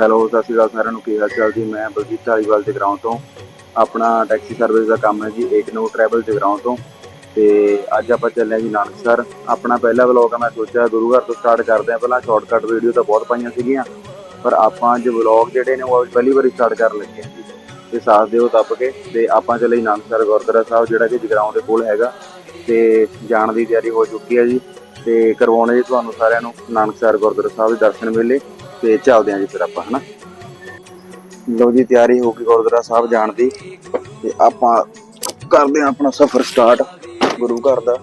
Hello, ਸਤਿ ਸ਼੍ਰੀ ਅਕਾਲ ਸਾਰਿਆਂ ਨੂੰ, ਕੀ ਹਾਲ ਚਾਲ ਜੀ? ਮੈਂ ਬਲਜੀਤ ਧਾਲੀਵਾਲ ਜਗਰਾਉਂ ਤੋਂ। ਆਪਣਾ ਟੈਕਸੀ ਸਰਵਿਸ ਦਾ ਕੰਮ ਹੈ ਜੀ, ਏਕਨੋ ਟਰੈਵਲ ਜਗਰਾਉਂ ਤੋਂ। ਤੇ ਅੱਜ ਆਪਾਂ ਚੱਲੇ ਹਾਂ ਜੀ ਨਾਨਕਸਰ ਆਪਣਾ ਪਹਿਲਾ ਵਲੌਗ ਆ, ਮੈਂ ਸੋਚਿਆ ਗੁਰੂ ਘਰ ਤੋਂ ਸਟਾਰਟ ਕਰਦੇ ਹਾਂ। ਪਹਿਲਾਂ ਸ਼ਾਰਟਕਟ ਵੀਡੀਓ ਤਾਂ ਬਹੁਤ ਪਾਈਆਂ ਸੀਗੀਆਂ। ਪਰ ਆਪਾਂ ਅੱਜ ਵਲੌਗ ਜਿਹੜੇ ਨੇ, ਉਹ ਅੱਜ ਪਹਿਲੀ ਵਾਰੀ ਸਟਾਰਟ ਕਰਨ ਲੱਗੇ ਹਾਂ ਜੀ। ਤੇ ਸਾਥ ਦਿਓ ਦੱਬ ਕੇ। ਤੇ ਆਪਾਂ ਚੱਲੇ ਜੀ ਨਾਨਕਸਰ ਗੁਰਦੁਆਰਾ ਸਾਹਿਬ, ਜਿਹੜਾ ਕਿ ਜਗਰਾਉਂ ਦੇ ਕੋਲ ਹੈਗਾ। ਤੇ ਜਾਣ ਦੀ ਤਿਆਰੀ ਹੋ ਚੁੱਕੀ ਹੈ ਜੀ। ਤੇ ਕਰਵਾਉਣੇ ਜੀ ਤੁਹਾਨੂੰ ਸਾਰਿਆਂ ਨੂੰ ਨਾਨਕਸਰ ਗੁਰਦੁਆਰਾ ਸਾਹਿਬ ਦੇ ਦਰਸ਼ਨ ਮੇਲੇ। ਤੇ ਚੱਲਦੇ ਆਂ ਜੀ ਫਿਰ ਆਪਾਂ, ਹਨਾ? ਲਓ ਜੀ, ਤਿਆਰੀ ਹੋ ਗਈ ਗੁਰਦੁਆਰਾ ਸਾਹਿਬ ਜਾਣ ਦੀ ਤੇ ਆਪਾਂ ਕਰਦੇ ਆਂ ਆਪਣਾ ਸਫ਼ਰ ਸਟਾਰਟ ਗੁਰੂ ਘਰ ਦਾ।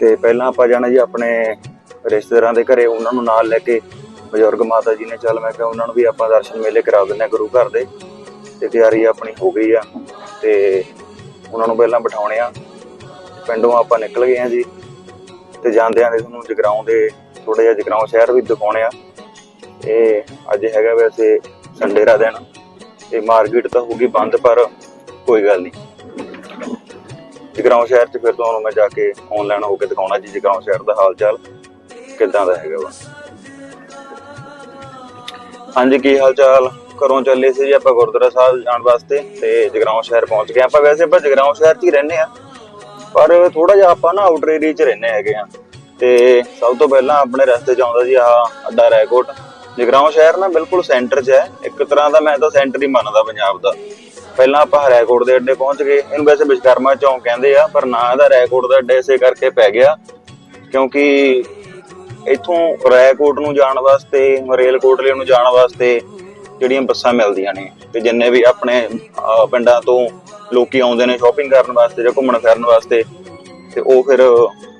ਤੇ ਪਹਿਲਾਂ ਆਪਾਂ ਜਾਣਾ ਜੀ ਆਪਣੇ ਰਿਸ਼ਤੇਦਾਰਾਂ ਦੇ ਘਰੇ, ਉਹਨਾਂ ਨੂੰ ਨਾਲ ਲੈ ਕੇ ਬਜ਼ੁਰਗ ਮਾਤਾ ਜੀ ਨੇ, ਚੱਲ ਮੈਂ ਕਿਹਾ ਉਹਨਾਂ ਨੂੰ ਵੀ ਆਪਾਂ ਦਰਸ਼ਨ ਮੇਲੇ ਕਰਾ ਦਿੰਦੇ ਆ ਗੁਰੂ ਘਰ ਦੇ। ਤੇ ਤਿਆਰੀ ਆਪਣੀ ਹੋ ਗਈ ਆ ਤੇ ਉਹਨਾਂ ਨੂੰ ਪਹਿਲਾਂ ਬਿਠਾਉਣੇ ਆ। ਪਿੰਡੋਂ ਆਪਾਂ ਨਿਕਲ ਗਏ ਆ ਜੀ ਤੇ ਜਾਂਦਿਆਂ ਦੇ ਤੁਹਾਨੂੰ ਜਗਰਾਉਂ ਦੇ ਥੋੜਾ ਜਿਹਾ ਜਗਰਾਉਂ ਸ਼ਹਿਰ ਵੀ ਦਿਖਾਉਣੇ ਆ। ਇਹ ਅੱਜ ਹੈਗਾ ਵੈਸੇ ਸੰਡੇ ਦਾ ਦਿਨ ਤੇ ਮਾਰਕੀਟ ਤਾਂ ਹੋਊਗੀ ਬੰਦ, ਪਰ ਕੋਈ ਗੱਲ ਨਹੀਂ। ਜਗਰਾਉਂ ਸ਼ਹਿਰ 'ਚ ਫਿਰ ਤੁਹਾਨੂੰ ਮੈਂ ਜਾ ਕੇ ਆਨਲਾਈਨ ਹੋ ਕੇ ਦਿਖਾਉਣਾ ਜੀ, ਜਗਰਾਉਂ ਸ਼ਹਿਰ ਦਾ ਹਾਲ ਚਾਲ ਕਿੱਦਾਂ ਦਾ ਹੈਗਾ ਵਾ। ਹਾਂਜੀ, ਕੀ ਹਾਲ ਚਾਲ ਘਰੋਂ ਚੱਲੇ ਸੀ ਜੀ ਆਪਾਂ ਗੁਰਦੁਆਰਾ ਸਾਹਿਬ ਜਾਣ ਵਾਸਤੇ ਤੇ ਜਗਰਾਉਂ ਸ਼ਹਿਰ ਪਹੁੰਚ ਗਏ। ਆਪਾਂ ਵੈਸੇ ਆਪਾਂ ਜਗਰਾਉਂ ਸ਼ਹਿਰ 'ਚ ਹੀ ਰਹਿੰਦੇ ਆ ਪਰ ਥੋੜਾ ਜਿਹਾ ਆਪਾਂ ਨਾ ਆਊਟਰ ਏਰੀਆ 'ਚ ਰਹਿੰਦੇ ਹੈਗੇ ਆ ਤੇ ਸਭ ਤੋਂ ਪਹਿਲਾਂ ਆਪਣੇ ਰਸਤੇ 'ਚ ਆਉਂਦਾ ਜੀ ਆਹ ਅੱਡਾ ਰੈਕੋਟ ਜਗਰਾਉਂ ਸ਼ਹਿਰ ਨਾ ਬਿਲਕੁਲ ਸੈਂਟਰ 'ਚ ਹੈ। ਇੱਕ ਤਰ੍ਹਾਂ ਦਾ ਮੈਂ ਤਾਂ ਸੈਂਟਰ ਹੀ ਮੰਨਦਾ ਪੰਜਾਬ ਦਾ। ਪਹਿਲਾਂ ਆਪਾਂ ਰੈਕੋਟ ਦੇ ਅੱਡੇ ਪਹੁੰਚ ਗਏ। ਇਹਨੂੰ ਵੈਸੇ ਵਿਸ਼ਕਰਮਾ ਚੌਂਕ ਕਹਿੰਦੇ ਆ, ਪਰ ਨਾਂ ਇਹਦਾ ਰੈਕੋਟ ਦਾ ਅੱਡਾ ਇਸੇ ਕਰਕੇ ਪੈ ਗਿਆ। ਕਿਉਂਕਿ ਇੱਥੋਂ ਰੈਕੋਟ ਨੂੰ ਜਾਣ ਵਾਸਤੇ ਰੇਲ ਕੋਟਲੇ ਨੂੰ ਜਾਣ ਵਾਸਤੇ ਜਿਹੜੀਆਂ ਬੱਸਾਂ ਮਿਲਦੀਆਂ ਨੇ, ਤੇ ਜਿੰਨੇ ਵੀ ਆਪਣੇ ਪਿੰਡਾਂ ਤੋਂ ਲੋਕੀ ਆਉਂਦੇ ਨੇ ਸ਼ਾਪਿੰਗ ਕਰਨ ਵਾਸਤੇ ਜਾਂ ਘੁੰਮਣ ਫਿਰਨ ਵਾਸਤੇ, ਤੇ ਉਹ ਫਿਰ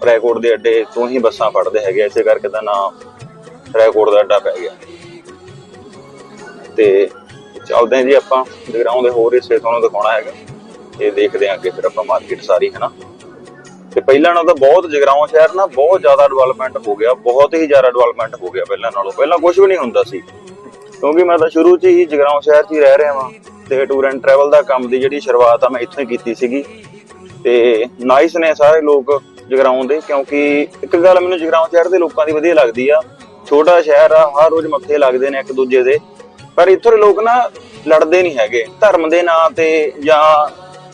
ਰੈਕੋਟ ਦੇ ਅੱਡੇ ਤੋਂ ਹੀ ਬੱਸਾਂ ਫੜਦੇ ਹੈਗੇ ਇਸੇ ਕਰਕੇ ਦਾ ਨਾਮ ਰੈਕੋਟ ਦਾ ਅੱਡਾ ਪੈ ਗਿਆ। ਤੇ ਚੱਲਦੇ ਹਾਂ ਜੀ ਆਪਾਂ ਜਗਰਾਉਂ ਦੇ ਹੋਰ ਹਿੱਸੇ ਤੁਹਾਨੂੰ ਦਿਖਾਉਣਾ ਹੈਗਾ। ਤੇ ਦੇਖਦੇ ਹਾਂ ਅੱਗੇ ਫਿਰ ਆਪਾਂ ਮਾਰਕੀਟ ਸਾਰੀ ਹੈ ਨਾ ਤੇ ਪਹਿਲਾਂ ਨਾਲੋਂ ਤਾਂ ਬਹੁਤ ਜਗਰਾਉਂ ਸ਼ਹਿਰ ਨਾ ਬਹੁਤ ਜ਼ਿਆਦਾ ਡਿਵੈਲਪਮੈਂਟ ਹੋ ਗਿਆ, ਬਹੁਤ ਹੀ ਜ਼ਿਆਦਾ ਡਿਵੈਲਪਮੈਂਟ ਹੋ ਗਿਆ ਪਹਿਲਾਂ ਨਾਲੋਂ। ਪਹਿਲਾਂ ਕੁਝ ਵੀ ਨਹੀਂ ਹੁੰਦਾ ਸੀ, ਕਿਉਂਕਿ ਮੈਂ ਤਾਂ ਸ਼ੁਰੂ 'ਚ ਹੀ ਜਗਰਾਉਂ ਸ਼ਹਿਰ 'ਚ ਹੀ ਰਹਿ ਰਿਹਾ ਵਾਂ। ਤੇ ਟੂਰ ਐਂਡ ਟਰੈਵਲ ਦਾ ਕੰਮ ਦੀ ਜਿਹੜੀ ਸ਼ੁਰੂਆਤ ਆ ਮੈਂ ਇੱਥੋਂ ਹੀ ਕੀਤੀ ਸੀਗੀ। ਤੇ ਨਾਈਸ ਨੇ ਸਾਰੇ ਲੋਕ ਜਗਰਾਉਂ ਦੇ, ਕਿਉਂਕਿ ਇੱਕ ਗੱਲ ਮੈਨੂੰ ਜਗਰਾਉਂ ਸ਼ਹਿਰ ਦੇ ਲੋਕਾਂ ਦੀ ਵਧੀਆ ਲੱਗਦੀ ਆ। ਛੋਟਾ ਸ਼ਹਿਰ ਆ, ਹਰ ਰੋਜ਼ ਮੱਥੇ ਲੱਗਦੇ ਨੇ ਇੱਕ ਦੂਜੇ ਦੇ। ਪਰ ਇੱਥੋਂ ਦੇ ਲੋਕ ਨਾ ਲੜਦੇ ਨਹੀਂ ਹੈਗੇ। ਧਰਮ ਦੇ ਨਾਂ ਤੇ ਜਾਂ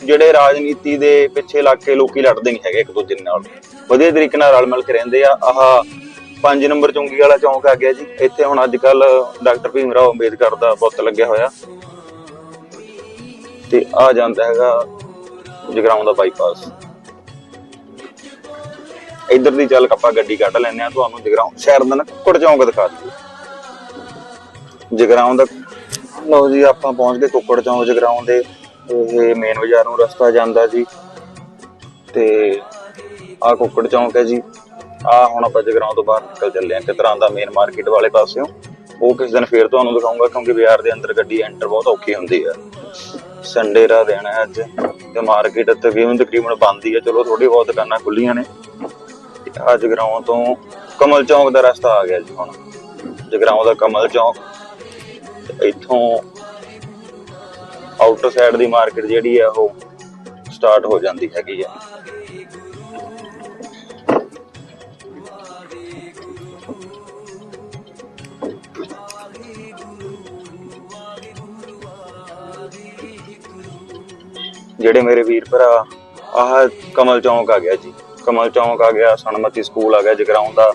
ਜਿਹੜੇ ਰਾਜਨੀਤੀ ਦੇ ਪਿੱਛੇ ਲੱਗ ਕੇ ਲੋਕੀ ਲੜਦੇ ਨਹੀਂ ਹੈਗੇ ਇੱਕ ਦੂਜੇ ਨਾਲ। ਵਧੀਆ ਤਰੀਕੇ ਨਾਲ ਰਲ ਮਿਲ ਕੇ ਰਹਿੰਦੇ ਆ। ਆਹ 5 ਨੰਬਰ ਚੌਂਕੀ ਵਾਲਾ ਚੌਂਕ ਆ ਗਿਆ ਜੀ। ਇੱਥੇ ਹੁਣ ਅੱਜ ਕੱਲ ਡਾਕਟਰ ਭੀਮ ਰਾਓ ਅੰਬੇਦਕਰ ਦਾ ਬੁੱਤ ਲੱਗਿਆ ਹੋਇਆ। ਤੇ ਆ ਜਾਂਦਾ ਹੈਗਾ ਜਗਰਾਉਂ ਦਾ ਬਾਈਪਾਸ। ਇੱਧਰ ਦੀ ਚੱਲ ਆਪਾਂ ਗੱਡੀ ਕੱਢ ਲੈਂਦੇ ਆ ਤੁਹਾਨੂੰ ਜਗਰਾਉਂ, ਸ਼ਹਿਰ ਦਾ ਨਾ ਕੁੜ ਚੌਂਕ ਦਿਖਾ ਦਈਏ। ਜਗਰਾਉਂ ਦਾ, ਲਓ ਜੀ ਆਪਾਂ ਪਹੁੰਚ ਗਏ ਕੁੱਕੜ ਚੌਂਕ ਜਗਰਾਉਂ ਦੇ, ਇਹ ਮੇਨ ਬਾਜ਼ਾਰ ਨੂੰ ਰਸਤਾ ਜਾਂਦਾ ਜੀ। ਤੇ ਆ ਕੁੱਕੜ ਚੌਂਕ ਹੈ ਜੀ। ਆ ਹੁਣ ਆਪਾਂ ਜਗਰਾਉਂ ਤੋਂ ਬਾਹਰ ਨਿਕਲ ਚੱਲੇ ਆ ਤਰ੍ਹਾਂ ਦਾ ਮੇਨ ਮਾਰਕੀਟ ਵਾਲੇ ਪਾਸਿਓਂ। ਉਹ ਕਿਸ ਦਿਨ ਫੇਰ ਤੁਹਾਨੂੰ ਦਿਖਾਉਂਗਾ ਕਿਉਂਕਿ ਬਾਜ਼ਾਰ ਦੇ ਅੰਦਰ ਗੱਡੀ ਐਂਟਰ ਬਹੁਤ ਔਖੀ ਹੁੰਦੀ ਹੈ ਸੰਡੇ ਦਾ ਦਿਨ ਹੈ ਅੱਜ ਤੇ ਮਾਰਕੀਟ ਤਕਰੀਬਨ ਤਕਰੀਬਨ ਬੰਦ ਹੀ ਹੈ। ਚਲੋ ਥੋੜੀ ਬਹੁਤ ਦੁਕਾਨਾਂ ਖੁੱਲੀਆਂ ਨੇ। ਆ ਜਗਰਾਉਂ ਤੋਂ ਕਮਲ ਚੌਂਕ ਦਾ ਰਸਤਾ ਆ ਗਿਆ ਜੀ ਹੁਣ। ਜਗਰਾਉਂ ਦਾ ਕਮਲ ਚੌਂਕ। ਇੱਥੋਂ ਆਊਟਰ ਸਾਈਡ ਦੀ ਮਾਰਕੀਟ ਜਿਹੜੀ ਆ ਉਹ ਸਟਾਰਟ ਹੋ ਜਾਂਦੀ ਹੈਗੀ ਆ ਜਿਹੜੇ ਮੇਰੇ ਵੀਰ ਭਰਾ, ਆਹ ਕਮਲ ਚੌਂਕ ਆ ਗਿਆ ਜੀ। ਕਮਲ ਚੌਂਕ ਆ ਗਿਆ, ਸਨਮਤੀ ਸਕੂਲ ਆ ਗਿਆ, ਜਗਰਾਉਂ ਦਾ।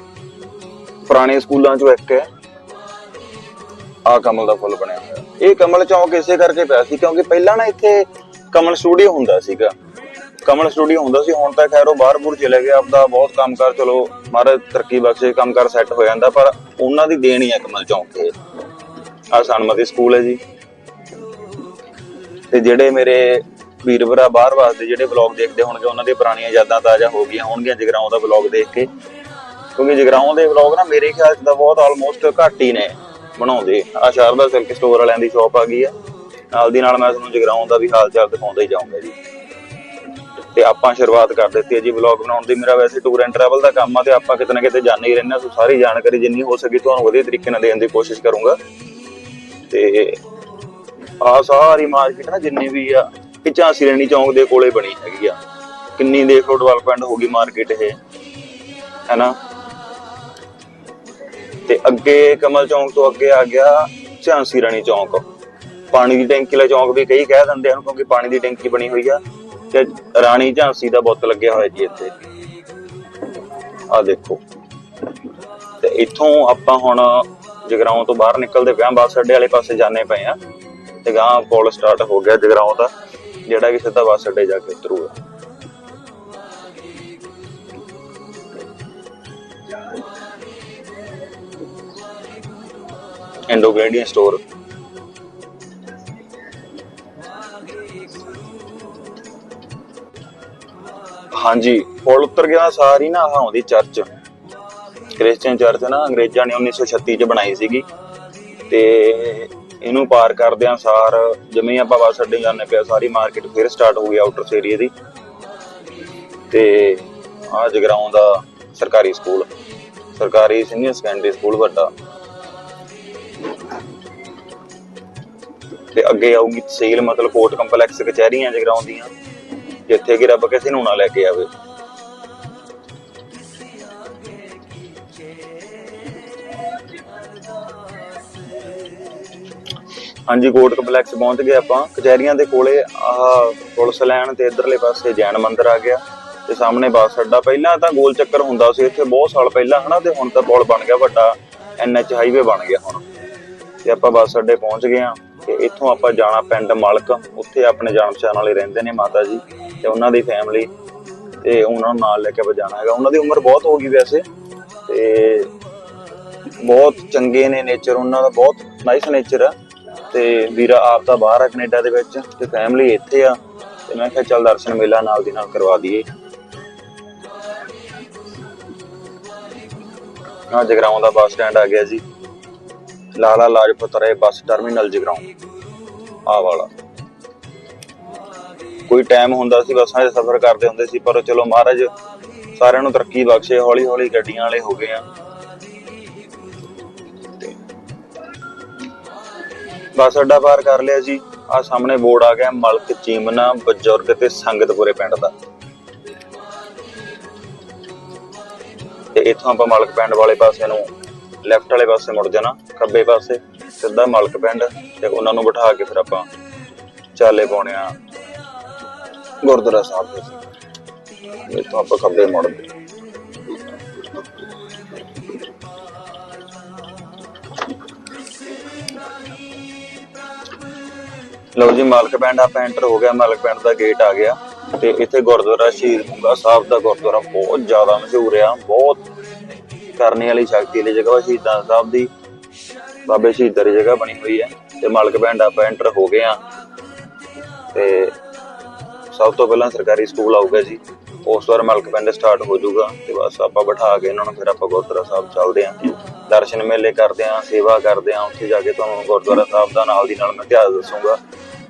ਪੁਰਾਣੇ ਸਕੂਲਾਂ ਚੋਂ ਇੱਕ ਹੈ। ਆ ਕਮਲ ਦਾ ਫੁੱਲ ਬਣਿਆ ਹੋਇਆ। ਇਹ ਕਮਲ ਚੌਂਕ ਇਸੇ ਕਰਕੇ ਪਿਆ ਸੀ ਕਿਉਂਕਿ ਪਹਿਲਾਂ ਨਾ ਇੱਥੇ ਕਮਲ ਸਟੂਡੀਓ ਹੁੰਦਾ ਸੀਗਾ। ਕਮਲ ਸਟੂਡੀਓ ਹੁੰਦਾ ਸੀ, ਹੁਣ ਤਾਂ ਖੈਰ ਉਹ ਬਾਹਰ ਬੂਰ ਚਲੇ ਗਿਆ ਆਪਦਾ ਬਹੁਤ ਕੰਮ ਕਰ, ਚਲੋ, ਮਹਾਰਾਜ ਤਰੱਕੀ ਬਖਸ਼ੇ, ਕੰਮ ਕਰ ਸੈੱਟ ਹੋ ਜਾਂਦਾ, ਪਰ ਉਹਨਾਂ ਦੀ ਦੇਣ ਹੀ ਹੈ ਕਮਲ ਚੌਂਕ ਇਹ ਆ ਸਨਮਤੀ ਸਕੂਲ ਹੈ ਜੀ। ਤੇ ਜਿਹੜੇ ਮੇਰੇ ਵੀਰ ਭਰਾ ਬਾਹਰ ਵਾਸਤੇ ਜਿਹੜੇ ਵਲੌਗ ਦੇਖਦੇ ਹੋਣਗੇ, ਉਹਨਾਂ ਦੀਆਂ ਪੁਰਾਣੀਆਂ ਯਾਦਾਂ ਤਾਜ਼ਾ ਹੋ ਗਈਆਂ ਹੋਣਗੀਆਂ ਜਗਰਾਉਂ ਦਾ ਵਲੌਗ ਦੇਖ ਕੇ। ਕਿਉਂਕਿ ਜਗਰਾਉਂ ਦੇ ਵਲੌਗ ਨਾ ਮੇਰੇ ਖਿਆਲ 'ਚ ਤਾਂ ਬਹੁਤ ਆਲਮੋਸਟ ਘੱਟ ਹੀ ਨੇ ਬਣਾਉਂਦੇ। ਆ ਸ਼ਾਰਦਾ ਸਿਲਕ ਸਟੋਰ ਵਾਲਿਆਂ ਦੀ ਸ਼ਾਪ ਆ ਗਈ ਆ। ਨਾਲ ਦੀ ਨਾਲ ਮੈਂ ਤੁਹਾਨੂੰ ਜਗਰਾਉਂ ਦਾ ਵੀ ਹਾਲ ਚਾਲ ਦਿਖਾਉਂਦਾ ਹੀ ਜਾਊਂਗਾ ਜੀ। ਤੇ ਆਪਾਂ ਸ਼ੁਰੂਆਤ ਕਰ ਦਿੱਤੀ ਹੈ ਜੀ ਵਲੌਗ ਬਣਾਉਣ ਦੀ। ਮੇਰਾ ਵੈਸੇ ਟੂਰ ਐਂਡ ਟਰੈਵਲ ਦਾ ਕੰਮ ਆ ਤੇ ਆਪਾਂ ਕਿਤੇ ਨਾ ਕਿਤੇ ਜਾਂਦੇ ਹੀ ਰਹਿੰਦੇ ਹਾਂ ਸੋ ਸਾਰੀ ਜਾਣਕਾਰੀ ਜਿੰਨੀ ਹੋ ਸਕੀ ਤੁਹਾਨੂੰ ਵਧੀਆ ਤਰੀਕੇ ਨਾਲ ਦੇਣ ਦੀ ਕੋਸ਼ਿਸ਼ ਕਰੂੰਗਾ। ਤੇ ਆ ਸਾਰੀ ਮਾਰਕੀਟ ਨਾ ਜਿੰਨੀ ਵੀ ਆ ਇਹ ਝਾਂਸੀ ਰਣੀ ਚੌਂਕ ਦੇ ਕੋਲੇ ਬਣੀ ਹੈਗੀ ਆ। ਕਿੰਨੀ ਦੇਖੋ ਡਿਵੈਲਪਮੈਂਟ ਹੋ ਗਈ ਮਾਰਕੀਟ ਇਹ, ਹੈਨਾ? ਤੇ ਅੱਗੇ ਕਮਲ ਚੌਂਕ ਤੋਂ ਅੱਗੇ ਆ ਗਿਆ ਝਾਂਸੀ ਰਾਣੀ ਚੌਂਕ। ਪਾਣੀ ਦੀ ਟੈਂਕੀ ਵਾਲਾ ਚੌਂਕ ਵੀ ਕਈ ਕਹਿ ਦਿੰਦੇ ਹਨ ਕਿਉਂਕਿ ਪਾਣੀ ਦੀ ਟੈਂਕੀ ਬਣੀ ਹੋਈ ਆ ਤੇ ਰਾਣੀ ਝਾਂਸੀ ਦਾ ਬੁੱਤ ਲੱਗਿਆ ਹੋਇਆ ਜੀ ਇੱਥੇ। ਆ ਦੇਖੋ। ਤੇ ਇੱਥੋਂ ਆਪਾਂ ਹੁਣ ਜਗਰਾਉਂ ਤੋਂ ਬਾਹਰ ਨਿਕਲਦੇ ਪਿਆ ਬੱਸ ਅੱਡੇ ਵਾਲੇ ਪਾਸੇ ਜਾਣੇ ਪਏ ਆ। ਤੇ ਗਾਂ ਕੋਲ ਸਟਾਰਟ ਹੋ ਗਿਆ ਜਗਰਾਉਂ ਦਾ। ਜਿਹੜਾ ਕਿ ਸਿੱਧਾ ਬੱਸ ਅੱਡੇ ਜਾ ਕੇ ਉਤਰੂਗਾ ਇੰਡੋ ਗ੍ਰੇਡੀਅਨ ਸਟੋਰ ਹਾਂਜੀ ਪੁਲ ਉੱਤਰ ਗਿਆ ਸਾਰੀ ਨਾ ਆਉਂਦੀ ਚਰਚ। ਕ੍ਰਿਸਚੀਅਨ ਚਰਚ ਨਾ ਅੰਗਰੇਜ਼ਾਂ ਨੇ 1936 ਚ ਬਣਾਈ ਸੀਗੀ। ਤੇ ਇਹਨੂੰ ਪਾਰ ਕਰਦਿਆਂ ਸਾਰ, ਜਿਵੇਂ ਆਪਾਂ ਬੱਸ ਅੱਡੇ ਜਾਂਦੇ ਪਿਆ ਸਾਰੀ ਮਾਰਕੀਟ ਫਿਰ ਸਟਾਰਟ ਹੋ ਗਈ ਆਊਟਰਸ ਏਰੀਆ ਦੀ। ਤੇ ਆ ਜਗਰਾਉਂ ਦਾ ਸਰਕਾਰੀ ਸਕੂਲ ਸਰਕਾਰੀ ਸੀਨੀਅਰ ਸੈਕੰਡਰੀ ਸਕੂਲ ਵੱਡਾ। ਤੇ ਅੱਗੇ ਆਊਗੀ ਤਹਿਸੀਲ ਮਤਲਬ ਕੋਰਟ ਕੰਪਲੈਕਸ ਕਚਹਿਰੀਆਂ ਜਗਰਾਉਂ ਦੀਆਂ, ਜਿੱਥੇ ਕਿ ਰੱਬ ਕਿਸੇ ਨੂੰ ਨਾ ਲੈ ਕੇ ਆਵੇ। ਹਾਂਜੀ ਕੋਰਟ ਕੰਪਲੈਕਸ ਪਹੁੰਚ ਗਏ ਆਪਾਂ। ਕਚਹਿਰੀਆਂ ਦੇ ਕੋਲੇ ਆਹ ਪੁਲਿਸ ਲਾਈਨ ਤੇ ਇਧਰਲੇ ਪਾਸੇ ਜੈਨ ਮੰਦਿਰ ਆ ਗਿਆ ਤੇ ਸਾਹਮਣੇ ਬੱਸ ਅੱਡਾ। ਪਹਿਲਾਂ ਤਾਂ ਗੋਲ ਚੱਕਰ ਹੁੰਦਾ ਸੀ ਇੱਥੇ ਬਹੁਤ ਸਾਲ ਪਹਿਲਾਂ, ਹਨਾ, ਤੇ ਹੁਣ ਤਾਂ ਪੁਲ ਬਣ ਗਿਆ ਵੱਡਾ ਐਨਐਚ ਹਾਈਵੇ ਬਣ ਗਿਆ ਹੁਣ। ਤੇ ਆਪਾਂ ਬੱਸ ਅੱਡੇ ਪਹੁੰਚ ਗਏ ਆ ਤੇ ਇੱਥੋਂ ਆਪਾਂ ਜਾਣਾ ਪਿੰਡ ਮਲਕ। ਉੱਥੇ ਆਪਣੇ ਜਾਣ ਪਛਾਣ ਵਾਲੇ ਰਹਿੰਦੇ ਨੇ ਮਾਤਾ ਜੀ ਤੇ ਉਹਨਾਂ ਦੀ ਫੈਮਿਲੀ ਤੇ ਉਹਨਾਂ ਨੂੰ ਨਾਲ ਲੈ ਕੇ ਆਪਾਂ ਜਾਣਾ ਹੈਗਾ। ਉਹਨਾਂ ਦੀ ਉਮਰ ਬਹੁਤ ਹੋ ਗਈ ਵੈਸੇ ਤੇ ਬਹੁਤ ਚੰਗੇ ਨੇ ਨੇਚਰ ਉਹਨਾਂ ਦਾ ਬਹੁਤ ਨਾਈਸ ਨੇਚਰ ਆ। ਤੇ ਵੀਰਾ ਆਪ ਤਾਂ ਬਾਹਰ ਆ ਕੈਨੇਡਾ ਦੇ ਵਿੱਚ ਤੇ ਫੈਮਿਲੀ ਇੱਥੇ ਆ। ਤੇ ਮੈਂ ਕਿਹਾ ਚੱਲ ਦਰਸ਼ਨ ਮੇਲਾ ਨਾਲ ਦੀ ਨਾਲ ਕਰਵਾ ਦਈਏ। ਆ ਜਗਰਾਉਂ ਦਾ ਬੱਸ ਸਟੈਂਡ ਆ ਗਿਆ ਜੀ। Lala Lajpat Rai bus terminal Jagraon. ਆ ਵਾਲਾ। ਕੋਈ ਟਾਈਮ ਹੁੰਦਾ ਸੀ, ਬੱਸਾਂ 'ਚ ਸਫ਼ਰ ਕਰਦੇ ਹੁੰਦੇ ਸੀ, ਪਰ ਚਲੋ ਮਹਾਰਾਜ ਸਾਰਿਆਂ ਨੂੰ ਤਰੱਕੀ ਬਖਸ਼ੇ ਹੌਲੀ ਹੌਲੀ ਗੱਡੀਆਂ ਵਾਲੇ ਹੋ ਗਏ ਆ। ਬੱਸ ਅੱਡਾ ਪਾਰ ਕਰ ਲਿਆ ਜੀ। ਆ ਸਾਹਮਣੇ ਬੋਰਡ ਆ ਗਿਆ, ਮਲਕ ਚੀਮਨਾ, ਬਜ਼ੁਰਗ ਤੇ ਸੰਗਤਪੁਰੇ ਪਿੰਡ ਦਾ। ਤੇ ਇੱਥੋਂ ਆਪਾਂ ਮਲਕ ਪਿੰਡ ਵਾਲੇ ਪਾਸੇ ਨੂੰ ਲੈਫਟ ਵਾਲੇ ਪਾਸੇ ਮੁੜ ਜਾਣਾ, ਖੱਬੇ ਪਾਸੇ, ਸਿੱਧਾ ਮਲਕ ਪਿੰਡ, ਤੇ ਉਹਨਾਂ ਨੂੰ ਬਿਠਾ ਕੇ ਫਿਰ ਆਪਾਂ ਚਾਲੇ ਪਾਉਣੇ ਆ ਗੁਰਦੁਆਰਾ ਸਾਹਿਬ ਦੇ। ਇੱਥੋਂ ਆਪਾਂ ਖੱਬੇ ਮੁੜਦੇ। ਲਓ ਜੀ, ਮਾਲਕ ਪਿੰਡ ਆਪਾਂ ਐਂਟਰ ਹੋ ਗਿਆ, ਮਾਲਕ ਪਿੰਡ ਦਾ ਗੇਟ ਆ ਗਿਆ। ਤੇ ਇੱਥੇ ਗੁਰਦੁਆਰਾ ਸ਼ਹੀਦ ਮੁੰਗਾ ਸਾਹਿਬ ਦਾ ਗੁਰਦੁਆਰਾ ਬਹੁਤ ਜ਼ਿਆਦਾ ਮਸ਼ਹੂਰ ਆ, ਬਹੁਤ ਕਰਨੇ ਵਾਲੀ ਸ਼ਕਤੀ ਵਾਲੀ ਜਗ੍ਹਾ ਸ਼ਹੀਦਾਂ ਸਾਹਿਬ ਦੀ। ਬਾਬੇ ਸ਼ਹੀਦਾਂ ਦੀ ਜਗ੍ਹਾ ਬਣੀ ਹੋਈ ਹੈ ਤੇ ਮਾਲਕ ਪਿੰਡ ਆਪਾਂ ਐਂਟਰ ਹੋ ਗਏ ਆ। ਤੇ ਸਭ ਤੋਂ ਪਹਿਲਾਂ ਸਰਕਾਰੀ ਸਕੂਲ ਆਊਗਾ ਜੀ। ਉਸ ਵਾਰ ਬਾਅਦ ਮਲਕ ਪਿੰਡ ਸਟਾਰਟ ਹੋ ਜਾਊਗਾ ਤੇ ਬਸ ਆਪਾਂ ਬਿਠਾ ਕੇ ਇਹਨਾਂ ਨੂੰ ਫਿਰ ਆਪਾਂ ਗੁਰਦੁਆਰਾ ਸਾਹਿਬ ਚੱਲਦੇ ਆਂ ਦਰਸ਼ਨ ਮੇਲੇ ਕਰਦੇ ਆਂ ਸੇਵਾ ਕਰਦੇ ਆਂ ਉੱਥੇ ਜਾ ਕੇ ਤੁਹਾਨੂੰ ਗੁਰਦੁਆਰਾ ਸਾਹਿਬ ਦਾ ਨਾਲ ਦੀ ਨਾਲ ਮੈਂ ਇਤਿਹਾਸ ਦੱਸੂਗਾ।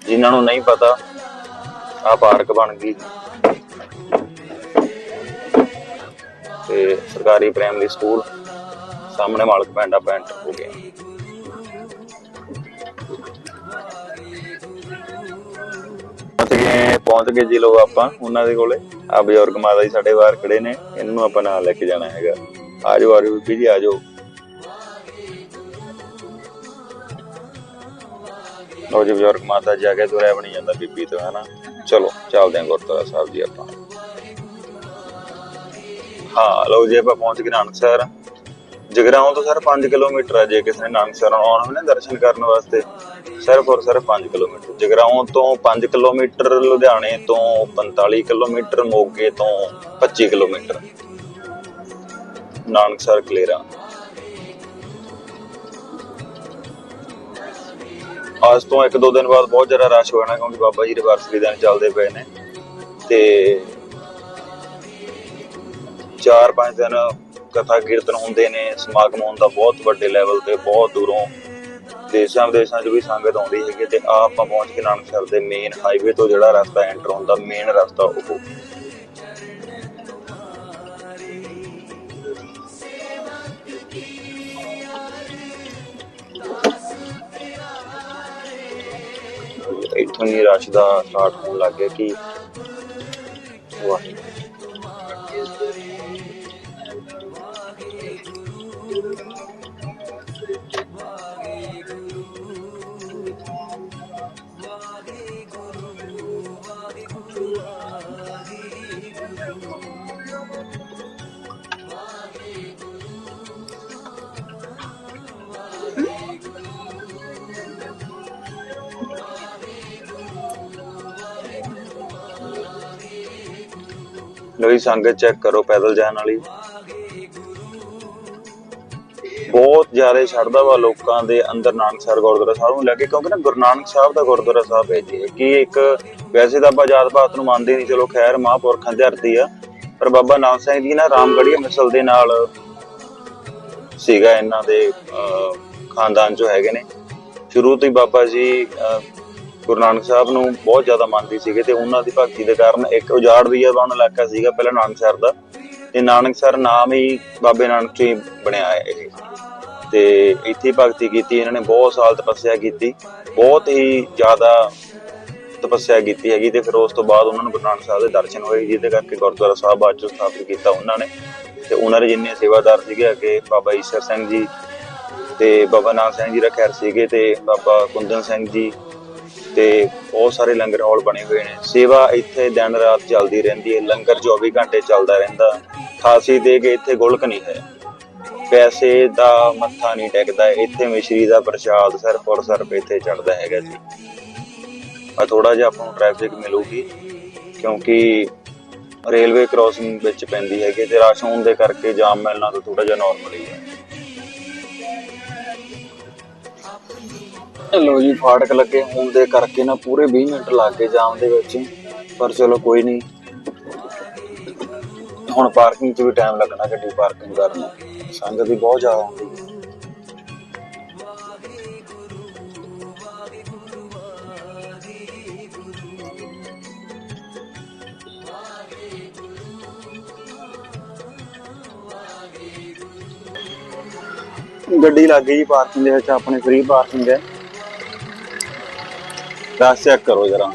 ਜਿਨ੍ਹਾਂ ਨੂੰ ਨਹੀਂ ਪਤਾ ਆ ਪਾਰਕ ਬਣ ਗਈ। ਤੇ ਸਰਕਾਰੀ ਪ੍ਰਾਇਮਰੀ ਸਕੂਲ ਸਾਹਮਣੇ ਮਾਲਕ ਪਿੰਡ ਆਪਾਂ ਐਂਟਰ ਹੋ ਗਏ ਪਹੁੰਚ ਗਏ ਪਹੁੰਚ ਗਏ ਜੀ ਲੋ ਆਪਾਂ, ਉਹਨਾਂ ਦੇ ਕੋਲੇ। ਆ ਬਜ਼ੁਰਗ ਮਾਤਾ ਜੀ ਸਾਡੇ ਬਾਹਰ ਖੜੇ ਨੇ, ਇਹਨਾਂ ਨੂੰ ਆਪਾਂ ਨਾਲ ਲੈ ਕੇ ਜਾਣਾ ਹੈਗਾ। ਆਜੋ ਆਜੋ ਬੀਬੀ ਜੀ, ਆਜੋ। ਲੋ ਜੀ ਬਜ਼ੁਰਗ ਮਾਤਾ ਜੀ, ਆ ਕੇ ਤੁਰਿਆ ਬਣੀ ਜਾਂਦਾ ਬੀਬੀ ਤੋਂ, ਹਨਾ? ਚਲੋ, ਚੱਲਦੇ ਹਾਂ ਗੁਰਦੁਆਰਾ ਸਾਹਿਬ ਜੀ ਆਪਾਂ। ਹਾਂ ਲੋ ਜੀ ਆਪਾਂ ਪਹੁੰਚ ਗਏ ਨਾਨਕਸਰ ਜਗਰਾਉਂ ਤੋਂ ਸਰ 5 ਕਿਲੋਮੀਟਰ ਆ, ਜੇ ਕਿਸੇ ਨੇ ਨਾਨਕਸਰ ਆਉਣਾ ਹੋਵੇ ਨਾ ਦਰਸ਼ਨ ਕਰਨ ਵਾਸਤੇ। ਸਿਰਫ ਔਰ ਸਿਰਫ 5 ਕਿਲੋਮੀਟਰ। ਜਗਰਾਉਂ ਤੋਂ 5 ਕਿਲੋਮੀਟਰ, ਲੁਧਿਆਣੇ ਤੋਂ 45 ਕਿਲੋਮੀਟਰ, ਮੋਗੇ ਤੋਂ 25 ਕਿਲੋਮੀਟਰ। ਨਾਨਕਸਰ ਕਲੇਰਾ। ਅੱਜ ਤੋਂ ਇੱਕ ਦੋ ਦਿਨ ਬਾਅਦ ਬਹੁਤ ਜ਼ਿਆਦਾ ਰਸ਼ ਹੋ ਜਾਣਾ ਕਿਉਂਕਿ ਬਾਬਾ ਜੀ ਦੇ ਵਰਸੀ ਦਿਨ ਚੱਲਦੇ ਪਏ ਨੇ। ਤੇ ਚਾਰ ਪੰਜ ਦਿਨ ਕਥਾ ਕੀਰਤਨ ਹੁੰਦੇ ਨੇ, ਸਮਾਗਮ ਹੁੰਦਾ ਬਹੁਤ ਵੱਡੇ ਲੈਵਲ ਤੇ ਬਹੁਤ ਦੂਰੋਂ ਦੇਸ਼ਾਂ ਵਿਦੇਸ਼ਾਂ 'ਚ ਵੀ ਸੰਗਤ ਆਉਂਦੀ ਹੈਗੀ ਤੇ ਆ ਆਪਾਂ ਪਹੁੰਚ ਕੇ ਨਾਨਕਸਰ ਦੇ ਮੇਨ ਹਾਈਵੇ ਤੋਂ ਜਿਹੜਾ ਰਸਤਾ ਐਂਟਰ ਹੁੰਦਾ ਮੇਨ ਰਸਤਾ ਉਹ। ਇੱਥੋਂ ਹੀ ਰਸ਼ ਦਾ ਸਟਾਰਟ ਹੋਣ ਲੱਗ ਗਿਆ ਕਿ ਵਾਹਿਗੁਰੂ ਲੋ ਸੰਗਤ ਚੈੱਕ ਕਰੋ ਪੈਦਲ ਜਾਣ ਵਾਲੀ। ਬਹੁਤ ਜ਼ਿਆਦਾ ਸ਼ਰਧਾ ਵਾ ਲੋਕਾਂ ਦੇ ਅੰਦਰ ਨਾਨਕਸਰ ਗੁਰਦੁਆਰਾ ਸਾਹਿਬ ਨੂੰ ਲੈ ਕੇ ਕਿਉਂਕਿ ਨਾ ਗੁਰੂ ਨਾਨਕ ਸਾਹਿਬ ਦਾ ਗੁਰਦੁਆਰਾ ਸਾਹਿਬ ਹੈ ਜੀ। ਕਿ ਇੱਕ ਵੈਸੇ ਤਾਂ ਆਪਾਂ ਜਾਤ ਪਾਤ ਨੂੰ ਮੰਨਦੇ ਨਹੀਂ ਚਲੋ ਖੈਰ ਮਹਾਂਪੁਰਖਾਂ ਦੀ ਧਰਤੀ ਆ ਪਰ ਬਾਬਾ ਨਾਨਕ ਸਿੰਘ ਜੀ ਨਾ ਰਾਮਗੜੀਆ ਮਿਸਲ ਦੇ ਨਾਲ ਸੀਗਾ ਇਹਨਾਂ ਦੇ ਅਹ, ਖਾਨਦਾਨ ਚੋਂ ਹੈਗੇ ਨੇ। ਸ਼ੁਰੂ ਤੋਂ ਹੀ ਬਾਬਾ ਜੀ ਗੁਰੂ ਨਾਨਕ ਸਾਹਿਬ ਨੂੰ ਬਹੁਤ ਜ਼ਿਆਦਾ ਮੰਨਦੇ ਸੀਗੇ ਤੇ ਉਹਨਾਂ ਦੀ ਭਗਤੀ ਦੇ ਕਾਰਨ ਇੱਕ ਉਜਾੜ ਵੀ ਬਣ ਇਲਾਕਾ ਸੀਗਾ ਪਹਿਲਾਂ ਨਾਨਕਸਰ ਦਾ। ਤੇ ਨਾਨਕਸਰ ਨਾਮ ਹੀ ਬਾਬੇ ਨਾਨਕ ਤੋਂ ਹੀ ਬਣਿਆ ਹੈ ਇਹ। ਤੇ ਇੱਥੇ ਭਗਤੀ ਕੀਤੀ, ਇਹਨਾਂ ਨੇ ਬਹੁਤ ਸਾਲ ਤਪੱਸਿਆ ਕੀਤੀ, ਬਹੁਤ ਹੀ ਜ਼ਿਆਦਾ ਤਪੱਸਿਆ ਕੀਤੀ ਹੈਗੀ ਤੇ ਫਿਰ ਉਸ ਤੋਂ ਬਾਅਦ ਉਹਨਾਂ ਨੂੰ ਗੁਰੂ ਨਾਨਕ ਸਾਹਿਬ ਦੇ ਦਰਸ਼ਨ ਹੋਏ ਜਿਹਦੇ ਕਰਕੇ ਗੁਰਦੁਆਰਾ ਸਾਹਿਬ ਬਾਅਦ ਚੋਂ ਸਥਾਪਿਤ ਕੀਤਾ ਉਹਨਾਂ ਨੇ। ਤੇ ਉਹਨਾਂ ਦੇ ਜਿੰਨੇ ਸੇਵਾਦਾਰ ਸੀਗੇ ਅੱਗੇ ਬਾਬਾ ਈਸ਼ਰ ਸਿੰਘ ਜੀ ਤੇ ਬਾਬਾ ਨਾਨਕ ਸਿੰਘ ਜੀ ਦਾ ਖੈਰ ਸੀਗੇ ਤੇ ਬਾਬਾ ਕੁੰਦਨ ਸਿੰਘ ਜੀ ਤੇ ਬਹੁਤ ਸਾਰੇ ਲੰਗਰ ਹਾਲ ਬਣੇ ਹੋਏ ਨੇ। ਸੇਵਾ ਇੱਥੇ ਦਿਨ ਰਾਤ ਚੱਲਦੀ ਰਹਿੰਦੀ ਹੈ। ਲੰਗਰ 24 ਘੰਟੇ ਚੱਲਦਾ ਰਹਿੰਦਾ। ਖਾਸੀ ਦੇ ਕੇ ਇੱਥੇ ਗੁਲਕ ਨਹੀਂ ਹੈ। ਪੈਸੇ ਦਾ ਮੱਥਾ ਨਹੀਂ ਟੇਕਦਾ। ਇੱਥੇ ਮਿਸ਼ਰੀ ਦਾ ਪ੍ਰਸ਼ਾਦ ਸਿਰਫ ਔਰ ਸਿਰਫ ਇੱਥੇ ਚੜਦਾ ਹੈਗਾ ਜੀ। ਆ ਥੋੜਾ ਜਿਹਾ ਆਪਾਂ ਨੂੰ ਟ੍ਰੈਫਿਕ ਮਿਲੂਗੀ, ਕਿਉਂਕਿ ਰੇਲਵੇ ਕ੍ਰਾਸਿੰਗ ਵਿੱਚ ਪੈਂਦੀ ਹੈਗੀ ਤੇ ਰਸ਼ ਹੋਣ ਦੇ ਕਰਕੇ ਜਾਮ ਮਿਲਣਾ ਤਾਂ ਥੋੜਾ ਜਿਹਾ ਨਾਰਮਲ ਹੀ ਹੈ। ਲੋ ਜੀ, ਫਾਟਕ ਲੱਗੇ ਹੋਣ ਦੇ ਕਰਕੇ ਨਾ ਪੂਰੇ 20 ਮਿੰਟ ਲੱਗ ਗਏ ਜਾਮ ਦੇ ਵਿੱਚ। ਪਰ ਚਲੋ ਕੋਈ ਨਹੀਂ। ਹੁਣ ਪਾਰਕਿੰਗ 'ਚ ਵੀ ਟਾਈਮ ਲੱਗਣਾ ਗੱਡੀ ਪਾਰਕਿੰਗ ਕਰਨ ਨੂੰ। ਸੰਗਤ ਵੀ ਬਹੁਤ ਜ਼ਿਆਦਾ ਆਉਂਦੀ ਹੈ। ਗੱਡੀ ਲੱਗ ਗਈ ਪਾਰਕਿੰਗ ਦੇ ਵਿੱਚ, ਆਪਣੇ ਫ੍ਰੀ ਪਾਰਕਿੰਗ ਹੈ। ਰਸ ਚੈੱਕ ਕਰੋ ਜਰਾ।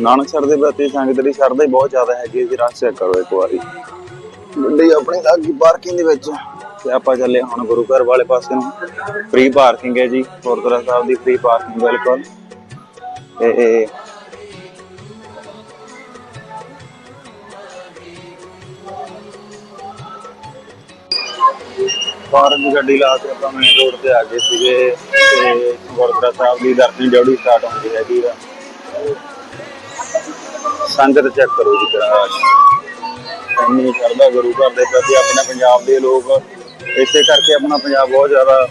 ਨਾਨਕਸਰ ਦੇ ਪ੍ਰਤੀ ਸੰਗਤ ਦੀ ਸ਼ਰਧਾ ਹੀ ਬਹੁਤ ਜ਼ਿਆਦਾ ਹੈਗੀ ਜੀ ਰਸ ਚੈੱਕ ਕਰੋ ਇੱਕ ਵਾਰੀ। ਗੱਡੀ ਆਪਣੀ ਲੱਗ ਪਾਰਕਿੰਗ ਦੇ ਵਿੱਚ। ਤੇ ਆਪਾਂ ਚੱਲੇ ਹੁਣ ਗੁਰੂ ਘਰ ਵਾਲੇ ਪਾਸੇ ਨੂੰ। ਫ੍ਰੀ ਪਾਰਕਿੰਗ ਹੈ ਜੀ ਗੁਰਦੁਆਰਾ ਸਾਹਿਬ ਦੀ ਫ੍ਰੀ ਪਾਰਕਿੰਗ ਬਿਲਕੁਲ ਤੇ ਇਹ ਫਾਰਮ ਦੀ ਗੱਡੀ ਲਾ ਕੇ ਆਪਾਂ ਮੇਨ ਰੋਡ ਤੇ ਆ ਗਏ ਸੀਗੇ ਤੇ ਗੁਰਦੁਆਰਾ ਸਾਹਿਬ ਦੀ ਦਰਸ਼ਨੀ ਡਿਊਟੀ ਸਟਾਰਟ ਹੁੰਦੀ ਹੈਗੀ ਆ। ਸੰਗਤ ਚੈੱਕ ਕਰੋ ਜੀ ਕਰਾ ਇੰਨੀ ਸ਼ਰਧਾ ਗੁਰੂ ਘਰ ਦੇ ਪ੍ਰਤੀ ਆਪਣੇ ਪੰਜਾਬ ਦੇ ਲੋਕ, ਇਸੇ ਕਰਕੇ ਆਪਣਾ ਪੰਜਾਬ ਬਹੁਤ ਜ਼ਿਆਦਾ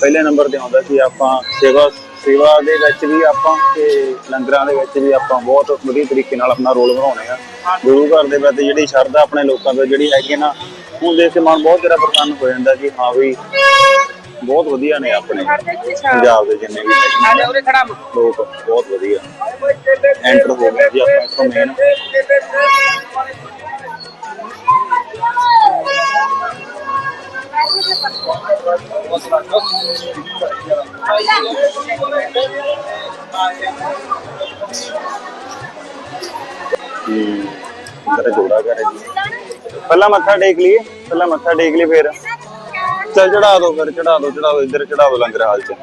ਪਹਿਲੇ ਨੰਬਰ ਤੇ ਆਉਂਦਾ ਸੀ। ਆਪਾਂ ਸੇਵਾ ਸੇਵਾ ਦੇ ਵਿੱਚ ਵੀ ਆਪਾਂ ਤੇ ਲੰਗਰਾਂ ਦੇ ਵਿੱਚ ਵੀ ਆਪਾਂ ਬਹੁਤ ਵਧੀਆ ਤਰੀਕੇ ਨਾਲ ਆਪਣਾ ਰੋਲ ਬਣਾਉਣੇ ਆ ਗੁਰੂ ਘਰ ਦੇ ਪ੍ਰਤੀ ਜਿਹੜੀ ਸ਼ਰਧਾ ਆਪਣੇ ਲੋਕਾਂ ਦੇ ਜਿਹੜੀ ਹੈਗੀ ਨਾ ਹੁਣ ਦੇਖ ਕੇ ਮਨ ਬਹੁਤ ਜ਼ਿਆਦਾ ਪ੍ਰਸੰਨ ਹੋ ਜਾਂਦਾ ਕਿ ਹਾਂ ਵੀ ਬਹੁਤ ਵਧੀਆ ਨੇ ਆਪਣੇ ਪੰਜਾਬ ਦੇ ਜਿੰਨੇ ਵੀ ਹੈਗੇ ਨੇ ਲੋਕ ਬਹੁਤ ਵਧੀਆ। ਐਂਟਰ ਹੋ ਗਏ ਜੀ ਆਪਾਂ ਇੱਥੋਂ ਮੇਨ ਹੂੰ। ਜੋੜਾ ਕਰ ਜੀ। ਪਹਿਲਾਂ ਮੱਥਾ ਟੇਕ ਲਈਏ ਪਹਿਲਾਂ ਮੱਥਾ ਟੇਕ ਲਈ ਫਿਰ। ਚਲ ਚੜਾ ਦੋ ਫਿਰ, ਚੜਾ ਦੋ ਚੜਾ ਦੋ, ਇੱਧਰ ਚੜਾ ਦੋ ਲੰਗਰ ਹਾਲ ਚ।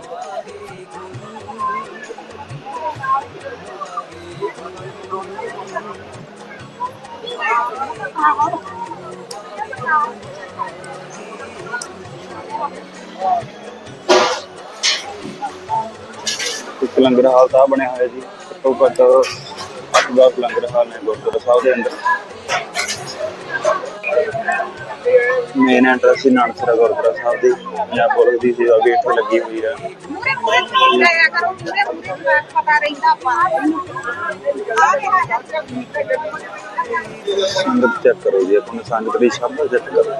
ਇੱਕ ਲੰਗਰ ਹਾਲ ਤਾਂ ਬਣਿਆ ਹੋਇਆ ਜੀ, ਘੱਟੋ ਘੱਟ 8-10 ਲੰਗਰ ਹਾਲ ਨੇ ਗੁਰਦੁਆਰਾ ਸਾਹਿਬ ਦੇ ਅੰਦਰ। ਮੇਨ ਐਂਟਰੈਂਸ ਸੀ ਨਾਨਕਸਰਾ ਗੁਰਦੁਆਰਾ ਸਾਹਿਬ ਦੀ। ਪੰਜਾਬ ਪੁਲਿਸ ਦੀ ਸੇਵਾ ਵੀ ਇੱਥੇ ਲੱਗੀ ਹੋਈ ਹੈ ਮੂਰੇ ਮੂਰੇ ਖੜੀ ਰਹਿਆ ਕਰੋ ਮੂਰੇ ਮੂਰੇ ਪਤਾ ਰਹਿੰਦਾ ਸੰਗਤ ਚੈੱਕ ਕਰੋ ਜੀ ਆਪਣੇ ਸੰਗਤ ਦੀ ਸ਼ਬਦ ਚੈੱਕ ਕਰੋ।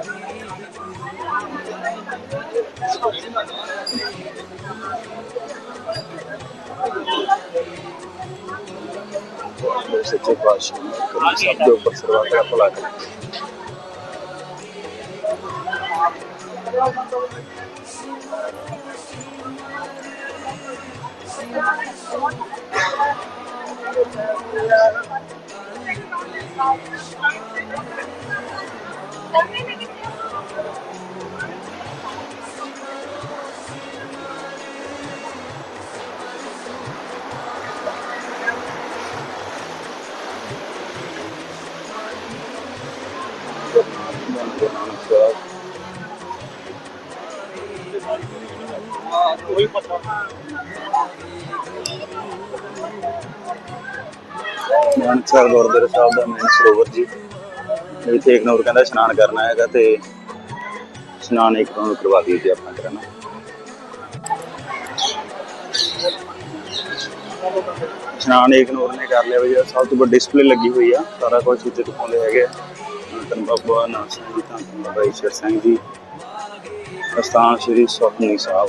ਸੱਚੇ ਪਾਤਸ਼ਾਹ ਸਭ ਦੇ ਉੱਪਰ ਸਰਵਾ ਦਾ ਭਲਾ ਕਰੇ ਗੁਰੂ ਨਾਨਕਸਰ ਗੁਰਦੁਆਰਾ ਸਾਹਿਬ ਦਾ ਮੇਨ ਸਰੋਵਰ ਜੀ। ਇੱਥੇ ਇੱਕ ਨੂਰ ਕਹਿੰਦਾ ਇਸ਼ਨਾਨ ਕਰਨਾ ਹੈਗਾ ਤੇ ਇਸ਼ਨਾਨ ਇੱਕ ਨੂੰ ਕਰਵਾ ਦਈਏ ਜੀ ਆਪਣਾ ਕਰਨਾ। ਇਸ਼ਨਾਨ ਇੱਕ ਨੂਰ ਨੇ ਕਰ ਲਿਆ ਵੀ ਸਭ ਤੋਂ ਵੱਡੀ ਡਿਸਪਲੇ ਲੱਗੀ ਹੋਈ ਆ, ਸਾਰਾ ਕੁਝ ਇੱਥੇ ਦਿਖਾਉਂਦੇ ਹੈਗੇ। ਧੰਨ ਬਾਬਾ ਨਾਨਕ ਸਿੰਘ ਜੀ, ਧੰਨ ਧੰਨ ਬਾਬਾ ਈਸ਼ਰ ਸਿੰਘ ਜੀ। ਅਸਥਾਨ ਸ੍ਰੀ ਸੁਖਮਨੀ ਸਾਹਿਬ।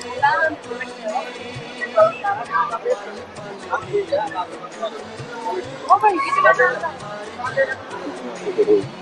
ਸਾਈਡ ਦੇਖਿਆ ਉਹ ਭਾਈ ਕਿਹੜਾ ਦਾ ਅਬੂ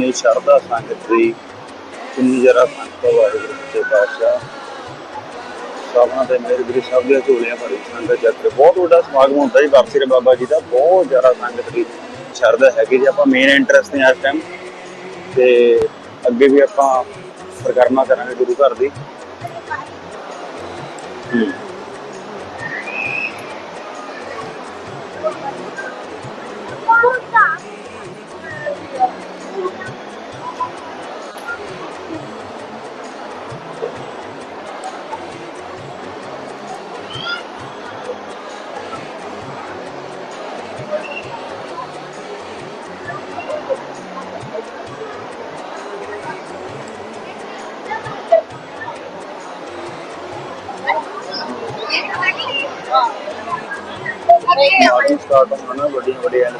ਕਰੋ ਸ਼ਰਧਾ ਸੰਗਤ ਦੀ ਕਿੰਨੀ ਜਰਾ ਸੰਗਤ ਵਾਹਿਗੁਰੂ ਦੇ ਪਾਤਸ਼ਾਹ ਸਭਨਾਂ ਤੇ ਮੇਰੇ ਗੁਰੂ ਸਾਹਿਬ ਦੀਆਂ ਝੋਲੀਆਂ ਭਰੀ ਸੰਗਤ ਚੈੱਕ ਬਹੁਤ ਵੱਡਾ ਸਮਾਗਮ ਹੁੰਦਾ ਜੀ ਬਾਪਸੀ ਬਾਬਾ ਜੀ ਦਾ। ਬਹੁਤ ਜ਼ਿਆਦਾ ਸੰਗਤ ਦੀ ਸ਼ਰਧਾ ਹੈਗੀ ਜੀ। ਆਪਾਂ ਮੇਨ ਇੰਟਰਸਟ ਨੇ ਇਸ ਟਾਈਮ ਤੇ ਅੱਗੇ ਵੀ ਆਪਾਂ ਪ੍ਰਕਰਮਾ ਕਰਾਂਗੇ ਗੁਰੂ ਘਰ ਦੀ। ਹੂੰ।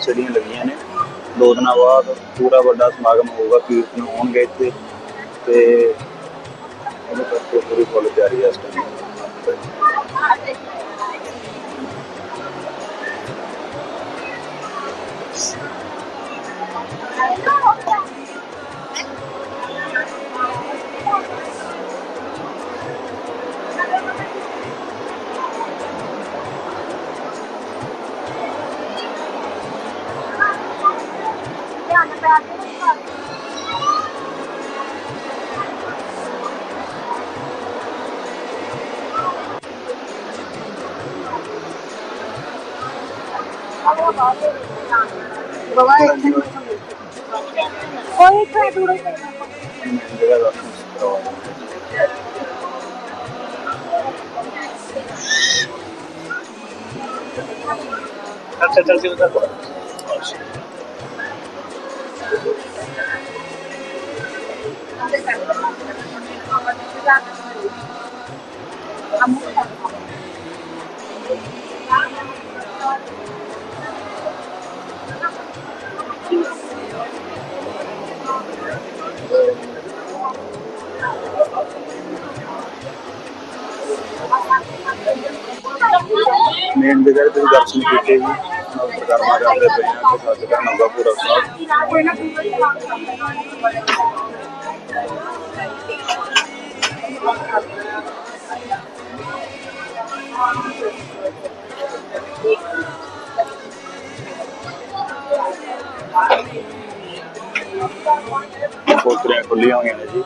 ਵੱਡੀਆਂ ਵੱਡੀਆਂ ਲੱਗੀਆਂ ਨੇ। ਦੋ ਦਿਨਾਂ ਬਾਅਦ ਪੂਰਾ ਵੱਡਾ ਸਮਾਗਮ ਹੋਊਗਾ, ਕੀਰਤਨ ਹੋਣਗੇ ਇੱਥੇ। ਤੇ ਮੇਨ ਜਗ੍ਹਾ ਤੇ ਦਰਸ਼ਨ ਕੀਤੇ ਜੀ ਨਾਲ ਪ੍ਰਕਰਮਾ ਕਰਦੇ ਪਏ ਆ ਤੇ ਸੱਚ ਕਰਨਾ ਹੋਗਾ ਪੂਰਾ ਸਾਹਿਬ ਕੋਤਰੀਆਂ ਖੁੱਲੀਆਂ ਹੋਈਆਂ ਨੇ ਜੀ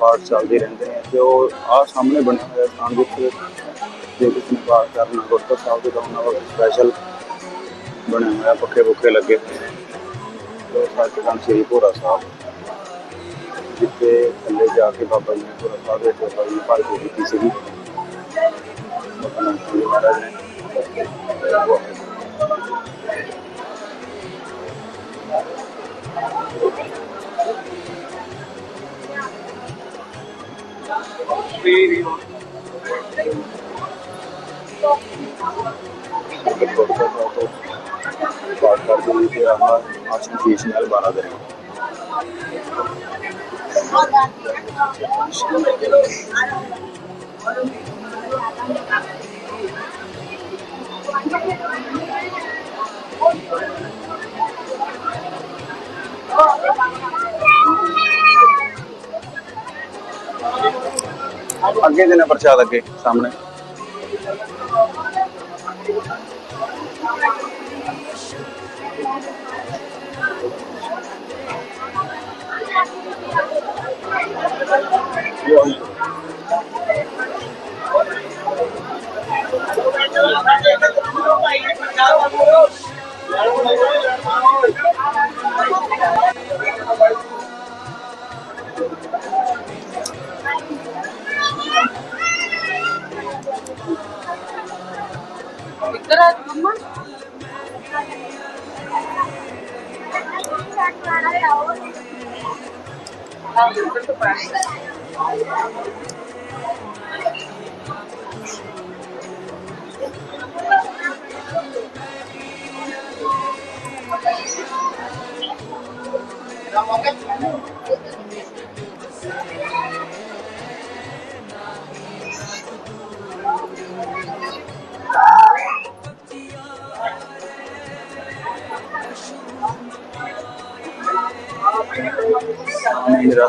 ਪਾਠ ਚੱਲਦੇ ਰਹਿੰਦੇ ਨੇ ਤੇ ਉਹ ਆ ਸਾਹਮਣੇ ਬਣਿਆ ਹੋਇਆ ਸਥਾਨ ਜਿੱਥੇ ਜੇ ਕਿਸੇ ਨੇ ਪਾਠ ਕਰਨਾ ਗੁਰਦੁਆਰਾ ਸਾਹਿਬ ਦੇ ਤਾਂ ਉਹਨਾਂ ਵਾਸਤੇ ਸਪੈਸ਼ਲ ਬਣਿਆ ਹੋਇਆ ਪੱਖੇ ਪੁੱਖੇ ਲੱਗੇ ਹੋਏ ਨੇ ਸੱਚਖੰਡ ਸ੍ਰੀ ਭੋਰਾ ਸਾਹਿਬ ਜਿੱਥੇ ਥੱਲੇ ਜਾ ਕੇ ਬਾਬਾ ਜੀ ਨੇ ਭੋਰਾ ਸਾਹਿਬ ਦੇ ਬਾਬਾ ਜੀ ਨੇ ਭਾਈ ਕੀਤੀ ਸੀਗੀ ਬਾਬਾ ਜੀ ਮਹਾਰਾਜ ਨੇ ਪਾਠ ਕਰਦੇ ਹੋਏ ਤੇ ਆਹ ਆਸਨ ਫੀਸ ਨਾਲ 12 ਦੇ ਅੱਗੇ ਦੇ ਨੇ ਪ੍ਰਸ਼ਾਦ ਅੱਗੇ? ਸਾਹਮਣੇ। Thank you.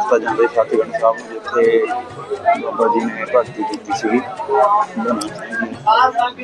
ਮੇਨ ਜਾਂਦੇ ਸਤਿਗੁਰੂ ਸਾਹਿਬ ਨੂੰ ਜਿੱਥੇ ਬਾਬਾ ਜੀ ਨੇ ਭਗਤੀ ਕੀਤੀ ਸੀਗੀ। ਧੰਨ ਸਿੰਘ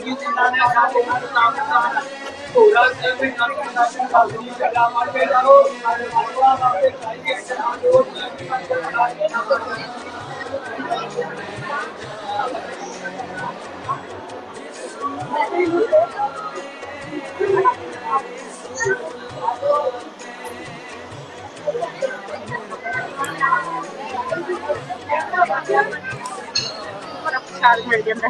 ਜੀ ਨੇ।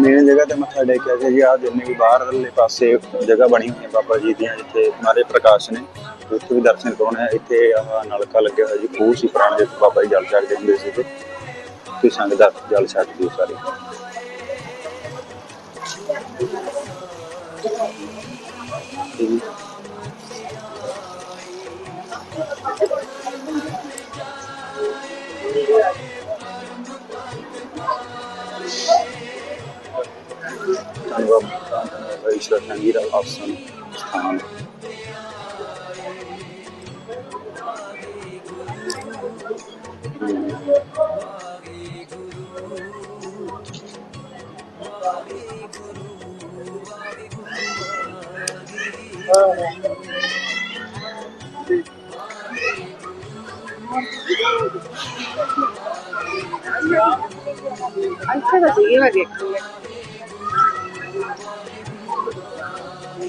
ਮੇਨ ਜਗ੍ਹਾ ਤੇ ਮੱਥਾ ਟੇਕਿਆ ਸੀ ਜੀ ਆ ਜਿੰਨੇ ਵੀ ਬਾਹਰਲੇ ਪਾਸੇ ਜਗ੍ਹਾ ਬਣੀ ਹੋਈ ਹੈ ਬਾਬਾ ਜੀ ਦੀਆਂ, ਜਿੱਥੇ ਮਾਰੇ ਪ੍ਰਕਾਸ਼ ਨੇ, ਉੱਥੇ ਵੀ ਦਰਸ਼ਨ ਕਰਾਉਣੇ ਆ। ਇੱਥੇ ਆਹ ਨਲਕਾ ਲੱਗਿਆ ਹੋਇਆ ਜੀ, ਖੂਹ ਸੀ ਪੁਰਾਣੇ, ਜਿੱਥੇ ਬਾਬਾ ਜੀ ਜਲ ਛਕਦੇ ਹੁੰਦੇ ਸੀ ਤੇ ਤੇ ਸੰਗਤ ਦਾ ਜਲ ਛਕਦੀ ਸਾਰੀ। ਠੀਕ ਹੈ। ਧੰਨਵਾਦ ਈਸ਼ਵਰ ਸੰਗੀਤ ਆਸਨ ਸਥਾਨ ਅੱਛਾ ਤਾਂ ਸੀਗੇ ਮੈਂ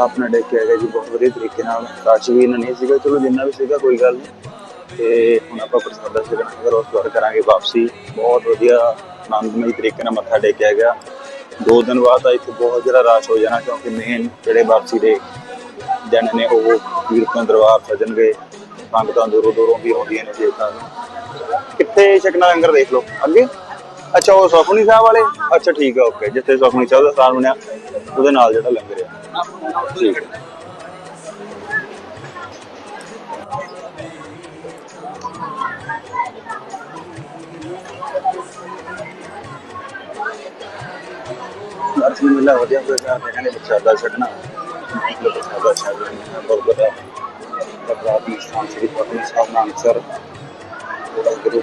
ਆਪਣਾ ਡੇਕ ਕੇ ਹੈਗਾ ਜੀ, ਬਹੁਤ ਵਧੀਆ ਤਰੀਕੇ ਨਾਲ। ਰਸ਼ ਵੀ ਇੰਨਾ ਨਹੀਂ ਸੀਗਾ, ਚਲੋ ਜਿੰਨਾ ਵੀ ਸੀਗਾ, ਕੋਈ ਗੱਲ ਨਹੀਂ। ਤੇ ਹੁਣ ਆਪਾਂ ਪ੍ਰਸਾਦਾ ਛਕਣਾ ਹੈਗਾ ਉਸ ਤੋਂ ਬਾਅਦ ਕਰਾਂਗੇ ਵਾਪਸੀ, ਬਹੁਤ ਵਧੀਆ ਆਨੰਦਮਈ ਤਰੀਕੇ ਨਾਲ ਮੱਥਾ ਟੇਕਿਆ ਗਿਆ। ਦੋ ਦਿਨ ਬਾਅਦ ਤਾਂ ਇੱਥੇ ਬਹੁਤ ਜ਼ਿਆਦਾ ਰਸ਼ ਹੋ ਜਾਣਾ, ਕਿਉਂਕਿ ਮੇਨ ਜਿਹੜੇ ਵਾਪਸੀ ਦੇ ਦਿਨ ਨੇ, ਉਹ ਕੀਰਤਨ ਦਰਬਾਰ ਸਜਣਗੇ ਸੰਗਤਾਂ ਦੂਰੋਂ ਦੂਰੋਂ ਵੀ ਆਉਂਦੀਆਂ ਨੇ ਦੇਖਣ ਕਿੱਥੇ ਸ਼ਕਨਾ ਲੰਗਰ ਦੇਖ ਲਓ। ਅੱਗੇ? ਅੱਛਾ, ਉਹ ਸੁਖਮਨੀ ਸਾਹਿਬ ਵਾਲੇ? ਅੱਛਾ, ਠੀਕ ਆ ਓਕੇ ਜਿੱਥੇ ਸੁਖਮਨੀ ਸਾਹਿਬ ਦਾ ਸਥਾਨ ਬਣਿਆ, ਉਹਦੇ ਨਾਲ ਜਿਹੜਾ ਲੰਗਰ ਆ। ਠੀਕ ਹੈ ਦਰਸ਼ਨ ਮਿਲਾ ਵਧੀਆ ਹੋਇਆ ਤਾਂ ਕਹਿੰਦੇ ਪ੍ਰਸ਼ਾਦਾ ਛਕਣਾ। ਪ੍ਰਸ਼ਾਦਾ ਛਕ ਬਹੁਤ ਬੜਾ ਪਰਵਾਦੀ ਸਥਾਨ ਸ੍ਰੀ ਪਤਨੀ ਸਾਹਿਬ ਨਾਨਕਸਰ ਉਹਦਾ ਗੁਰੂ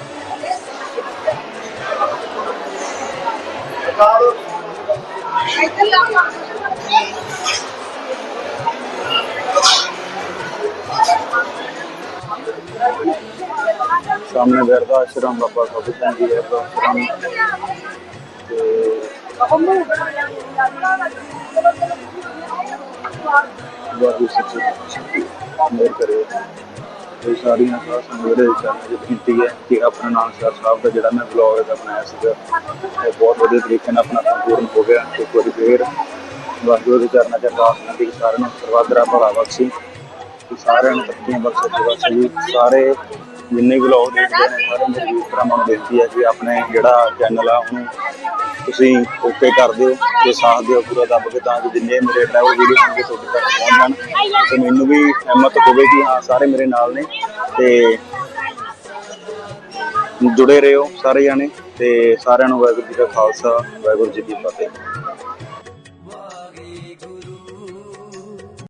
ਸਾਹਮਣੇ ਵਰਦਾ ਆਸ਼ਰਮ ਬਾਬਾ ਕਬੀਰ ਸਿੰਘ ਜੀ ਦਾ ਆਸ਼ਰਮ ਤੇ ਵਾਹਿਗੁਰੂ ਸੱਚੇ ਮੇਰ ਕਰੇ ਇਹ ਸਾਰੀਆਂ ਸਾਧ ਸੰਗਤ ਦੇ ਚਰਨਾਂ 'ਚ ਬੇਨਤੀ ਹੈ ਕਿ ਆਪਣਾ ਨਾਨਕਸਰ ਸਾਹਿਬ ਦਾ ਜਿਹੜਾ ਮੈਂ ਬਲੌਗ ਇਹਦਾ ਬਣਾਇਆ ਸੀਗਾ, ਇਹ ਬਹੁਤ ਵਧੀਆ ਤਰੀਕੇ ਨਾਲ ਆਪਣਾ ਸੰਪੂਰਨ ਹੋ ਗਿਆ। ਤੇ ਇੱਕ ਫੇਰ ਵਾਹਿਗੁਰੂ ਦੇ ਚਰਨਾਂ 'ਚ ਅਰਦਾਸ ਕਰਦੀ ਕਿ ਸਾਰਿਆਂ ਨੂੰ ਸਰਵਾਦਰਾ ਭਲਾ ਬਖਸ਼ੀ ਕਿ ਸਾਰਿਆਂ ਨੂੰ ਤਰੱਕੀਆਂ ਬਖਸ਼ੇ ਬਖਸ਼ੇ ਜੀ ਸਾਰੇ ਜਿੰਨੇ ਵੀ ਲੋਕ ਦੇਖਦੇ ਨੇ ਸਾਰੇ ਮੇਰੇ ਵੀਰ ਭਰਾਵਾਂ ਨੂੰ ਬੇਨਤੀ ਹੈ ਕਿ ਆਪਣੇ ਜਿਹੜਾ ਚੈਨਲ ਆ, ਉਹਨੂੰ ਤੁਸੀਂ ਓਕੇ ਕਰ ਦਿਓ ਤੇ ਸਾਥ ਦਿਓ, ਪੂਰਾ ਦੱਬ ਕੇ, ਤਾਂ ਕਿ ਜਿੰਨੇ ਮੇਰੇ ਟਰੈਵਲ ਵੀਡੀਓ ਹੋਣਗੇ ਤੁਹਾਡੇ ਤੱਕ ਪਹੁੰਚ ਜਾਣ। ਤੇ ਮੈਨੂੰ ਵੀ ਹਿੰਮਤ ਹੋਵੇ ਕਿ ਹਾਂ, ਸਾਰੇ ਮੇਰੇ ਨਾਲ ਨੇ। ਤੇ ਜੁੜੇ ਰਹੋ ਸਾਰੇ ਜਾਣੇ, ਤੇ ਸਾਰਿਆਂ ਨੂੰ ਵਾਹਿਗੁਰੂ ਜੀ ਕਾ ਖਾਲਸਾ, ਵਾਹਿਗੁਰੂ ਜੀ ਕੀ ਫਤਿਹ।